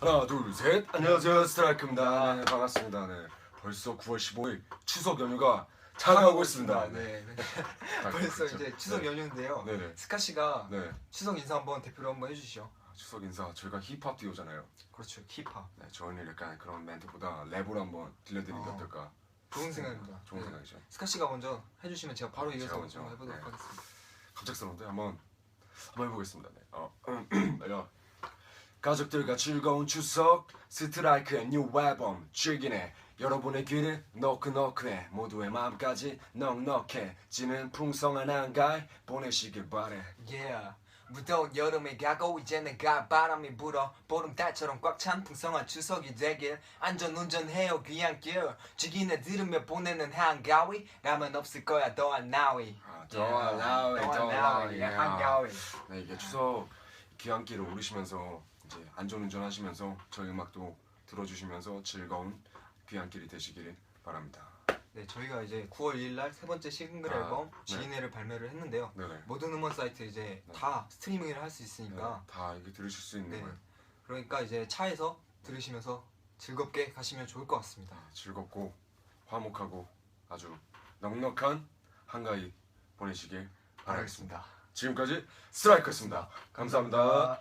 하나 둘 셋 안녕하세요 스트라이크입니다 네, 반갑습니다 네 벌써 9월 15일 추석 연휴가 다가오고 있습니다 네. 네. 다 벌써 그렇죠. 이제 추석 네. 연휴인데요. 네네 스카 씨가 네 추석 인사 한번 대표로 한번 해주시죠. 추석 인사 저희가 힙합 듀오잖아요 그렇죠. 힙합. 네 저희는 약간 그런 멘트보다 랩으로 한번 들려드리는 게 어. 어떨까 좋은 생각입니다. 좋은 네. 생각이죠 스카 씨가 먼저 해주시면 제가 바로 이어서 먼저, 해보도록 네. 하겠습니다. 갑작스러운데 한번 한번 해보겠습니다 네. 어, 야. 가족들과 즐거운 추석 스트라이크의 뉴 앨범 즐기네. 여러분의 귀를 너크너크해 모두의 마음까지 넉넉해 지는 풍성한 한가위 보내시길 바래. Yeah. 무더운 여름이 가고 이제는 가 바람이 불어. 보름달처럼 꽉 찬 풍성한 추석이 되길. 안전 운전해요 귀향길. 지기네 들으며 보내는 한가위. 라면 없을 거야 더한 나위. 아, 더한 나위, 더한 나위. 예, 한가위. 네 이게 추석 귀향길을 오르시면서 이제 안전운전 하시면서 저희 음악도 들어주시면서 즐거운 귀향길이 되시길 바랍니다 네 저희가 이제 9월 2일 날 세 번째 싱글 아, 앨범 네. 지인애를 발매를 했는데요 네네 모든 음원 사이트 이제 네. 다 스트리밍을 할 수 있으니까 네, 다 이게 들으실 수 있는 네. 거예요 그러니까 이제 차에서 들으시면서 즐겁게 가시면 좋을 것 같습니다 즐겁고 화목하고 아주 넉넉한 한가위 보내시길 바라겠습니다. 지금까지 스트라이크였습니다. 감사합니다.